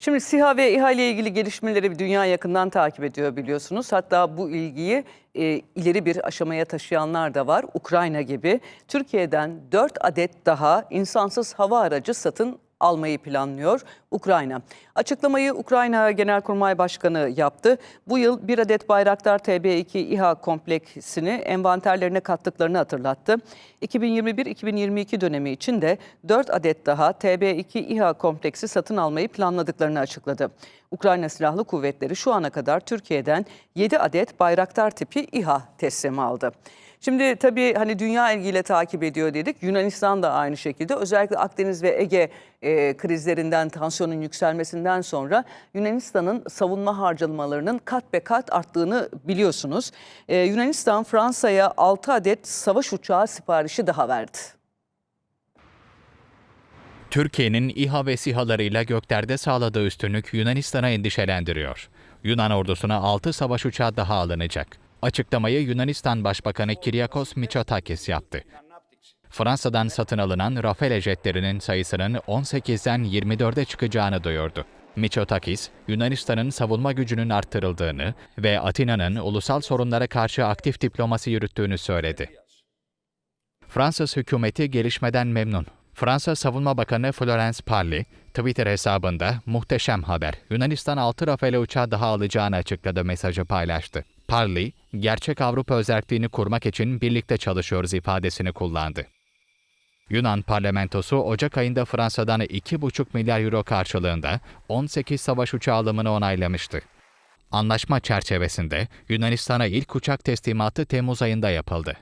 Şimdi SİHA ve İHA ile ilgili gelişmeleri dünya yakından takip ediyor biliyorsunuz. Hatta bu ilgiyi e, ileri bir aşamaya taşıyanlar da var. Ukrayna gibi Türkiye'den 4 adet daha insansız hava aracı satın almayı planlıyor Ukrayna. Açıklamayı Ukrayna Genelkurmay Başkanı yaptı. Bu yıl bir adet Bayraktar TB2 İHA kompleksini envanterlerine kattıklarını hatırlattı. 2021-2022 dönemi için de 4 adet daha TB2 İHA kompleksi satın almayı planladıklarını açıkladı. Ukrayna Silahlı Kuvvetleri şu ana kadar Türkiye'den 7 adet Bayraktar tipi İHA teslimi aldı. Şimdi tabii hani dünya ilgiyle takip ediyor dedik. Yunanistan da aynı şekilde özellikle Akdeniz ve Ege e, krizlerinden, tansiyonun yükselmesinden sonra Yunanistan'ın savunma harcamalarının kat be kat arttığını biliyorsunuz. E, Yunanistan Fransa'ya 6 adet savaş uçağı siparişi daha verdi. Türkiye'nin İHA ve SİHA'larıyla göklerde sağladığı üstünlük Yunanistan'a endişelendiriyor. Yunan ordusuna 6 savaş uçağı daha alınacak. Açıklamayı Yunanistan Başbakanı Kyriakos Mitsotakis yaptı. Fransa'dan satın alınan Rafale jetlerinin sayısının 18'den 24'e çıkacağını duyurdu. Mitsotakis, Yunanistan'ın savunma gücünün arttırıldığını ve Atina'nın ulusal sorunlara karşı aktif diplomasi yürüttüğünü söyledi. Fransız hükümeti gelişmeden memnun. Fransa Savunma Bakanı Florence Parly, Twitter hesabında muhteşem haber, Yunanistan 6 Rafale uçağı daha alacağını açıkladı mesajı paylaştı. Parly, gerçek Avrupa özelliğini kurmak için birlikte çalışıyoruz ifadesini kullandı. Yunan parlamentosu Ocak ayında Fransa'dan 2,5 milyar euro karşılığında 18 savaş uçağı alımını onaylamıştı. Anlaşma çerçevesinde Yunanistan'a ilk uçak teslimatı Temmuz ayında yapıldı.